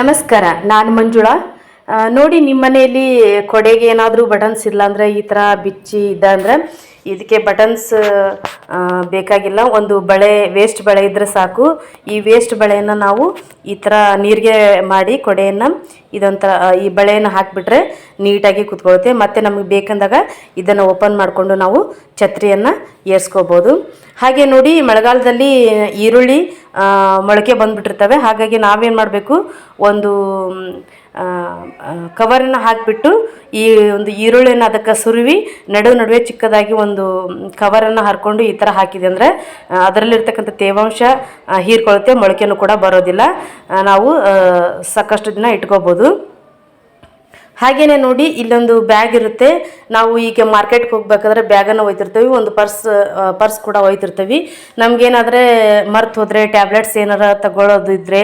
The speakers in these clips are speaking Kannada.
ನಮಸ್ಕಾರ, ನಾನು ಮಂಜುಳಾ. ನೋಡಿ ನಿಮ್ಮ ಮನೆಯಲ್ಲಿ ಕೊಡೆಗೆ ಏನಾದರೂ ಬಟನ್ಸ್ ಇಲ್ಲ ಅಂದರೆ ಈ ಥರ ಬಿಚ್ಚಿ ಇದ್ದ ಅಂದರೆ ಇದಕ್ಕೆ ಬಟನ್ಸ್ ಬೇಕಾಗಿಲ್ಲ. ಒಂದು ಬಳೆ ವೇಸ್ಟ್ ಬಳೆ ಇದ್ದರೆ ಸಾಕು. ಈ ವೇಸ್ಟ್ ಬಳೆಯನ್ನು ನಾವು ಈ ಥರ ನೀರಿಗೆ ಮಾಡಿ ಕೊಡೆಯನ್ನು ಇದೊಂಥರ ಈ ಬಳೆಯನ್ನು ಹಾಕಿಬಿಟ್ರೆ ನೀಟಾಗಿ ಕುತ್ಕೊಳ್ಳುತ್ತೆ. ಮತ್ತು ನಮಗೆ ಬೇಕಂದಾಗ ಇದನ್ನು ಓಪನ್ ಮಾಡಿಕೊಂಡು ನಾವು ಛತ್ರಿಯನ್ನು ಏರ್ಸ್ಕೋಬೋದು. ಹಾಗೆ ನೋಡಿ, ಮಳೆಗಾಲದಲ್ಲಿ ಈರುಳ್ಳಿ ಮೊಳಕೆ ಬಂದುಬಿಟ್ಟಿರ್ತವೆ. ಹಾಗಾಗಿ ನಾವೇನು ಮಾಡಬೇಕು? ಒಂದು ಕವರನ್ನು ಹಾಕಿಬಿಟ್ಟು ಈ ಒಂದು ಈರುಳ್ಳಿಯನ್ನು ಅದಕ್ಕೆ ಸುರುವಿ, ನಡು ನಡುವೆ ಚಿಕ್ಕದಾಗಿ ಒಂದು ಕವರನ್ನು ಹರ್ಕೊಂಡು ಈ ಥರ ಹಾಕಿದೆ ಅಂದರೆ ಅದರಲ್ಲಿರ್ತಕ್ಕಂಥ ತೇವಾಂಶ ಹೀರ್ಕೊಳ್ಳುತ್ತೆ, ಮೊಳಕೆನೂ ಕೂಡ ಬರೋದಿಲ್ಲ. ನಾವು ಸಾಕಷ್ಟು ದಿನ ಇಟ್ಕೋಬೋದು. ಹಾಗೇನೆ ನೋಡಿ ಇಲ್ಲೊಂದು ಬ್ಯಾಗ್ ಇರುತ್ತೆ. ನಾವು ಈಗ ಮಾರ್ಕೆಟ್ಗೆ ಹೋಗ್ಬೇಕಾದ್ರೆ ಬ್ಯಾಗನ್ನು ಒಯ್ತಿರ್ತೀವಿ. ಒಂದು ಪರ್ಸ್ ಪರ್ಸ್ ಕೂಡ ಒಯ್ತಿರ್ತೀವಿ. ನಮಗೇನಾದರೆ ಮರ್ತು ಹೋದರೆ ಟ್ಯಾಬ್ಲೆಟ್ಸ್ ಏನಾರ ತಗೊಳ್ಳೋದು ಇದ್ದರೆ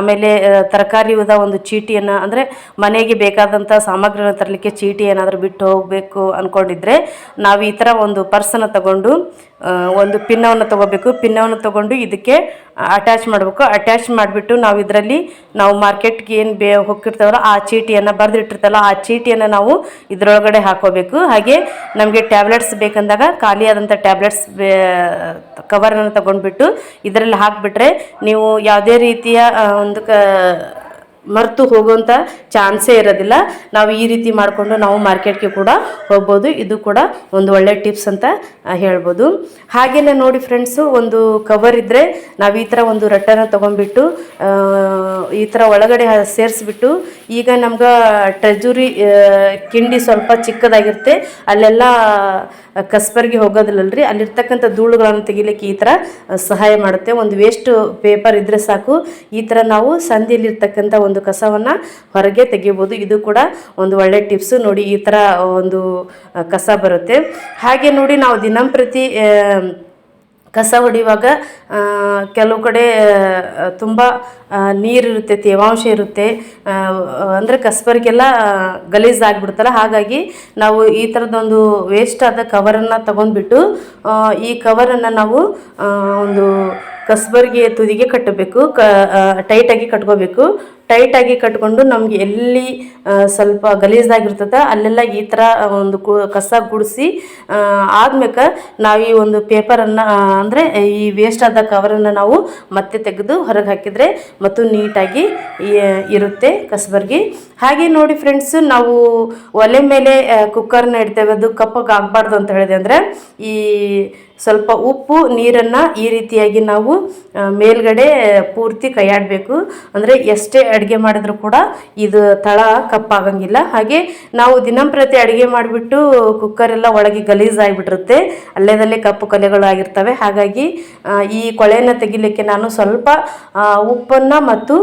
ಆಮೇಲೆ ಉದ ಒಂದು ಚೀಟಿಯನ್ನು, ಅಂದರೆ ಮನೆಗೆ ಬೇಕಾದಂಥ ಸಾಮಗ್ರಿನ ತರಲಿಕ್ಕೆ ಚೀಟಿ ಏನಾದರೂ ಬಿಟ್ಟು ಹೋಗಬೇಕು ಅಂದ್ಕೊಂಡಿದ್ರೆ ನಾವು ಈ ಥರ ಒಂದು ಪರ್ಸನ್ನು ತಗೊಂಡು ಒಂದು ಪಿನ್ನವನ್ನು ತಗೋಬೇಕು. ಪಿನ್ನವನ್ನು ತಗೊಂಡು ಇದಕ್ಕೆ ಅಟ್ಯಾಚ್ ಮಾಡಬೇಕು. ಅಟ್ಯಾಚ್ ಮಾಡಿಬಿಟ್ಟು ನಾವು ಇದರಲ್ಲಿ ನಾವು ಮಾರ್ಕೆಟ್ಗೆ ಏನು ಬೇ ಹೋಗಿರ್ತಾವಲ್ಲ ಆ ಚೀಟಿಯನ್ನು ಬರೆದಿಟ್ಟಿರ್ತಲ್ಲ ಆ ಚೀಟಿಯನ್ನು ನಾವು ಇದರೊಳಗಡೆ ಹಾಕೋಬೇಕು. ಹಾಗೆ ನಮಗೆ ಟ್ಯಾಬ್ಲೆಟ್ಸ್ ಬೇಕಂದಾಗ ಖಾಲಿಯಾದಂಥ ಟ್ಯಾಬ್ಲೆಟ್ಸ್ ಬೇ, ಕವರನ್ನು ತಗೊಂಡ್ಬಿಟ್ಟು ಇದರಲ್ಲಿ ಹಾಕಿಬಿಟ್ರೆ ನೀವು ಯಾವುದೇ ರೀತಿಯ ಒಂದು ಕ ಮರೆತು ಹೋಗುವಂಥ ಚಾನ್ಸೇ ಇರೋದಿಲ್ಲ. ನಾವು ಈ ರೀತಿ ಮಾಡಿಕೊಂಡು ನಾವು ಮಾರ್ಕೆಟ್ಗೆ ಕೂಡ ಹೋಗ್ಬೋದು. ಇದು ಕೂಡ ಒಂದು ಒಳ್ಳೆ ಟಿಪ್ಸ್ ಅಂತ ಹೇಳ್ಬೋದು. ಹಾಗೆಯೇ ನೋಡಿ ಫ್ರೆಂಡ್ಸು, ಒಂದು ಕವರ್ ಇದ್ದರೆ ನಾವು ಈ ಥರ ಒಂದು ರಟ್ಟನ್ನು ತೊಗೊಂಡ್ಬಿಟ್ಟು ಈ ಥರ ಒಳಗಡೆ ಸೇರಿಸ್ಬಿಟ್ಟು, ಈಗ ನಮ್ಗೆ ಟ್ರೆಜುರಿ ಕಿಂಡಿ ಸ್ವಲ್ಪ ಚಿಕ್ಕದಾಗಿರುತ್ತೆ. ಅಲ್ಲೆಲ್ಲ ಕಸ್ಬರ್ಗೆ ಹೋಗೋದಿಲ್ಲಲ್ರಿ. ಅಲ್ಲಿರ್ತಕ್ಕಂಥ ಧೂಳುಗಳನ್ನು ತೆಗಿಲಿಕ್ಕೆ ಈ ಥರ ಸಹಾಯ ಮಾಡುತ್ತೆ. ಒಂದು ವೇಸ್ಟ್ ಪೇಪರ್ ಇದ್ದರೆ ಸಾಕು. ಈ ಥರ ನಾವು ಸಂಧಿಯಲ್ಲಿರ್ತಕ್ಕಂಥ ಒಂದು ಕಸವನ್ನು ಹೊರಗೆ ತೆಗಿಬೋದು ಇದು ಕೂಡ ಒಂದು ಒಳ್ಳೆ ಟಿಪ್ಸ್. ನೋಡಿ, ಈ ಥರ ಒಂದು ಕಸ ಬರುತ್ತೆ. ಹಾಗೆ ನೋಡಿ, ನಾವು ದಿನಂಪ್ರತಿ ಕಸ ಹೊಡೆಯುವಾಗ ಕೆಲವು ಕಡೆ ತುಂಬ ನೀರಿರುತ್ತೆ ತೇವಾಂಶ ಇರುತ್ತೆ. ಅಂದರೆ ಕಸಬರಿಗೆಲ್ಲ ಗಲೀಜ್ ಆಗಿಬಿಡ್ತಲ್ಲ. ಹಾಗಾಗಿ ನಾವು ಈ ಥರದೊಂದು ವೇಸ್ಟ್ ಆದ ಕವರನ್ನು ತಗೊಂಡ್ಬಿಟ್ಟು ಈ ಕವರನ್ನು ನಾವು ಒಂದು ಕಸ್ಬರ್ಗೆ ತುದಿಗೆ ಕಟ್ಟಬೇಕು. ಕ ಟೈಟಾಗಿ ಕಟ್ಕೋಬೇಕು. ಟೈಟಾಗಿ ಕಟ್ಕೊಂಡು ನಮಗೆ ಎಲ್ಲಿ ಸ್ವಲ್ಪ ಗಲೀಜಾಗಿರ್ತದೆ, ಅಲ್ಲೆಲ್ಲ ಈ ಥರ ಒಂದು ಕಸ ಗುಡಿಸಿ ಆದ್ಮೇಲೆ ನಾವು ಈ ಒಂದು ಪೇಪರನ್ನು ಅಂದರೆ ಈ ವೇಸ್ಟ್ ಆದ ಕವರನ್ನು ನಾವು ಮತ್ತೆ ತೆಗೆದು ಹೊರಗೆ ಹಾಕಿದರೆ ಮತ್ತು ನೀಟಾಗಿ ಇರುತ್ತೆ ಕಸಬರ್ಗಿ. ಹಾಗೆ ನೋಡಿ ಫ್ರೆಂಡ್ಸ್ ನಾವು ಒಲೆ ಮೇಲೆ ಕುಕ್ಕರ್ನ ಇಡ್ತೇವೆ. ಅದು ಕಪ್ಪಗೆ ಆಗಬಾರ್ದು ಅಂತ ಹೇಳಿದೆ ಅಂದರೆ, ಈ ಸ್ವಲ್ಪ ಉಪ್ಪು, ನೀರನ್ನು ಈ ರೀತಿಯಾಗಿ ನಾವು ಮೇಲ್ಗಡೆ ಪೂರ್ತಿ ಕೈಯಾಡಬೇಕು. ಅಂದರೆ ಎಷ್ಟೇ ಅಡುಗೆ ಮಾಡಿದ್ರೂ ಕೂಡ ಇದು ತಳ ಕಪ್ಪಾಗಂಗಿಲ್ಲ. ಹಾಗೆ ನಾವು ದಿನಂಪ್ರತಿ ಅಡುಗೆ ಮಾಡಿಬಿಟ್ಟು ಕುಕ್ಕರೆಲ್ಲ ಒಳಗೆ ಗಲೀಜ್ ಆಗಿಬಿಟ್ಟಿರುತ್ತೆ. ಅಲ್ಲೇದಲ್ಲೇ ಕಪ್ಪು ಕಲೆಗಳು ಆಗಿರ್ತವೆ. ಹಾಗಾಗಿ ಈ ಕೊಳೆಯನ್ನು ತೆಗಿಲಿಕ್ಕೆ ನಾನು ಸ್ವಲ್ಪ ಉಪ್ಪನ್ನು ಮತ್ತು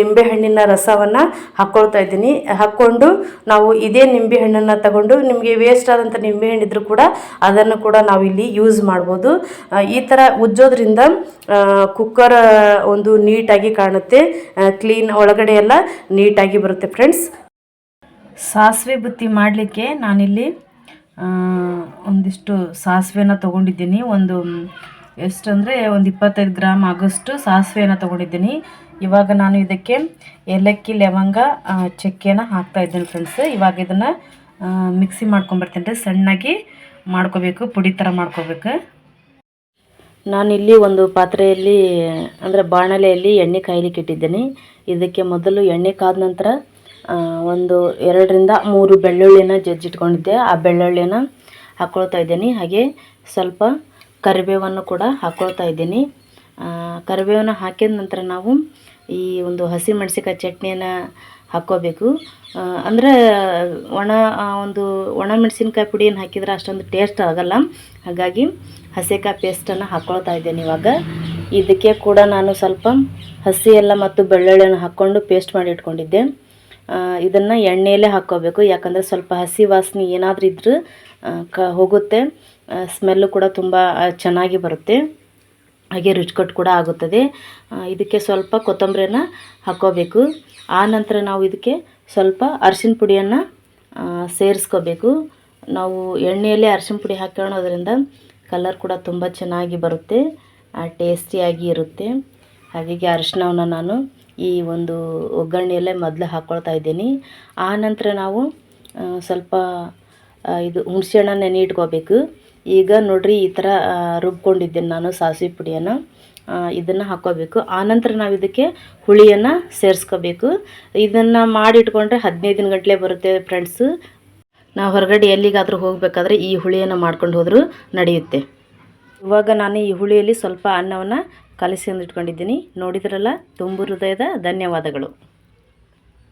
ನಿಂಬೆಹಣ್ಣಿನ ರಸವನ್ನು ಹಾಕ್ಕೊಳ್ತಾ ಇದ್ದೀನಿ. ಹಾಕ್ಕೊಂಡು ನಾವು ಇದೇ ನಿಂಬೆ ಹಣ್ಣನ್ನು ತಗೊಂಡು ನಿಮಗೆ ವೇಸ್ಟ್ ಆದಂಥ ನಿಂಬೆಹಣ್ಣು ಇದ್ರೂ ಕೂಡ ಅದನ್ನು ಕೂಡ ನಾವು ಇಲ್ಲಿ ಯೂಸ್ ಮಾಡ್ಬೋದು. ಈ ಥರ ಉಜ್ಜೋದ್ರಿಂದ ಕುಕ್ಕರ್ ಒಂದು ನೀಟಾಗಿ ಕಾಣುತ್ತೆ. ಕ್ಲೀನ್ ಒಳಗಡೆ ಎಲ್ಲ ನೀಟಾಗಿ ಬರುತ್ತೆ ಫ್ರೆಂಡ್ಸ್ ಸಾಸಿವೆ ಬುತ್ತಿ ಮಾಡಲಿಕ್ಕೆ ನಾನಿಲ್ಲಿ ಒಂದಿಷ್ಟು ಸಾಸಿವೆನ ತೊಗೊಂಡಿದ್ದೀನಿ. ಒಂದು, ಎಷ್ಟಂದರೆ, ಒಂದು ಇಪ್ಪತ್ತೈದು ಗ್ರಾಮ್ ಆಗೋಷ್ಟು ಸಾಸಿವೆನ ತೊಗೊಂಡಿದ್ದೀನಿ. ಇವಾಗ ನಾನು ಇದಕ್ಕೆ ಏಲಕ್ಕಿ, ಲವಂಗ ಚಕ್ಕೆನ ಹಾಕ್ತಾ ಇದ್ದೀನಿ ಫ್ರೆಂಡ್ಸ್ ಇವಾಗ ಇದನ್ನು ಮಿಕ್ಸಿ ಮಾಡ್ಕೊಂಬರ್ತೀನಿ ರೀ. ಸಣ್ಣಾಗಿ ಮಾಡ್ಕೋಬೇಕು, ಪುಡಿ ಥರ ಮಾಡ್ಕೋಬೇಕು. ನಾನಿಲ್ಲಿ ಒಂದು ಪಾತ್ರೆಯಲ್ಲಿ, ಅಂದರೆ ಬಾಣಲೆಯಲ್ಲಿ ಎಣ್ಣೆ ಕಾಯ್ಲಿಕ್ಕೆ ಇಟ್ಟಿದ್ದೀನಿ. ಇದಕ್ಕೆ ಮೊದಲು ಎಣ್ಣೆ ಕಾದ ನಂತರ ಒಂದು ಎರಡರಿಂದ ಮೂರು ಬೆಳ್ಳುಳ್ಳಿನ ಜಜ್ಜಿಟ್ಕೊಂಡಿದ್ದೆ. ಆ ಬೆಳ್ಳುಳ್ಳಿನ ಹಾಕ್ಕೊಳ್ತಾ ಇದ್ದೀನಿ. ಹಾಗೆ ಸ್ವಲ್ಪ ಕರಿಬೇವನ್ನು ಕೂಡ ಹಾಕ್ಕೊಳ್ತಾ ಇದ್ದೀನಿ. ಕರಿಬೇವನ್ನ ಹಾಕಿದ ನಂತರ ನಾವು ಈ ಒಂದು ಹಸಿ ಮೆಣಸಿಕಾಯಿ ಚಟ್ನಿಯನ್ನು ಹಾಕ್ಕೋಬೇಕು. ಅಂದರೆ ಒಣ ಒಂದು ಒಣ ಮೆಣಸಿನ್ಕಾಯಿ ಪುಡಿಯನ್ನು ಹಾಕಿದರೆ ಅಷ್ಟೊಂದು ಟೇಸ್ಟ್ ಆಗೋಲ್ಲ. ಹಾಗಾಗಿ ಹಸಿಕಾಯಿ ಪೇಸ್ಟನ್ನು ಹಾಕ್ಕೊಳ್ತಾ ಇದ್ದೇನೆ ಇವಾಗ. ಇದಕ್ಕೆ ಕೂಡ ನಾನು ಸ್ವಲ್ಪ ಹಸಿ ಎಲ್ಲ ಮತ್ತು ಬೆಳ್ಳುಳ್ಳಿಯನ್ನು ಹಾಕ್ಕೊಂಡು ಪೇಸ್ಟ್ ಮಾಡಿ ಇಟ್ಕೊಂಡಿದ್ದೆ. ಇದನ್ನು ಎಣ್ಣೆಯಲ್ಲೇ ಹಾಕ್ಕೋಬೇಕು. ಯಾಕಂದರೆ ಸ್ವಲ್ಪ ಹಸಿ ವಾಸನೆ ಏನಾದರೂ ಇದ್ರೂ ಕ, ಹೋಗುತ್ತೆ. ಸ್ಮೆಲ್ಲು ಕೂಡ ತುಂಬ ಚೆನ್ನಾಗಿ ಬರುತ್ತೆ. ಹಾಗೆ ರುಚಿಕಟ್ಟು ಕೂಡ ಆಗುತ್ತದೆ. ಇದಕ್ಕೆ ಸ್ವಲ್ಪ ಕೊತ್ತಂಬರಿಯನ್ನು ಹಾಕ್ಕೋಬೇಕು ಆನಂತರ ನಂತರ ನಾವು ಇದಕ್ಕೆ ಸ್ವಲ್ಪ ಅರಿಶಿನ ಪುಡಿಯನ್ನು ಸೇರಿಸ್ಕೋಬೇಕು. ನಾವು ಎಣ್ಣೆಯಲ್ಲೇ ಅರಿಶಿನ ಪುಡಿ ಹಾಕೊಳ್ಳೋದ್ರಿಂದ ಕಲರ್ ಕೂಡ ತುಂಬ ಚೆನ್ನಾಗಿ ಬರುತ್ತೆ. ಟೇಸ್ಟಿಯಾಗಿ ಇರುತ್ತೆ. ಹಾಗಾಗಿ ಅರಿಶಿನವನ್ನು ನಾನು ಈ ಒಂದು ಒಗ್ಗರಣೆಯಲ್ಲೇ ಮೊದಲು ಹಾಕ್ಕೊಳ್ತಾ ಇದ್ದೀನಿ. ಆ ನಂತರ ನಾವು ಸ್ವಲ್ಪ ಇದು ಹುಣಸೆ ಹಣ್ಣನ್ನು ನೆನೆ ಇಟ್ಕೋಬೇಕು. ಈಗ ನೋಡ್ರಿ ಈ ಥರ ರುಬ್ಕೊಂಡಿದ್ದೀನಿ ನಾನು ಸಾಸಿವೆ ಪುಡಿಯನ್ನು. ಇದನ್ನು ಹಾಕೋಬೇಕು. ಆನಂತರ ನಾವು ಇದಕ್ಕೆ ಹುಳಿಯನ್ನು ಸೇರಿಸ್ಕೋಬೇಕು. ಇದನ್ನು ಮಾಡಿಟ್ಕೊಂಡ್ರೆ ಹದಿನೈದು ದಿನ ಗಂಟಲೆ ಬರುತ್ತೆ ಫ್ರೆಂಡ್ಸು ನಾವು ಹೊರಗಡೆ ಎಲ್ಲಿಗಾದರೂ ಹೋಗಬೇಕಾದ್ರೆ ಈ ಹುಳಿಯನ್ನು ಮಾಡ್ಕೊಂಡು ಹೋದರೂ ನಡೆಯುತ್ತೆ. ಇವಾಗ ನಾನು ಈ ಹುಳಿಯಲ್ಲಿ ಸ್ವಲ್ಪ ಅನ್ನವನ್ನು ಕಲಸಿ ಇಟ್ಕೊಂಡಿದ್ದೀನಿ ನೋಡಿದ್ರಲ್ಲ, ತುಂಬು ಹೃದಯದ ಧನ್ಯವಾದಗಳು.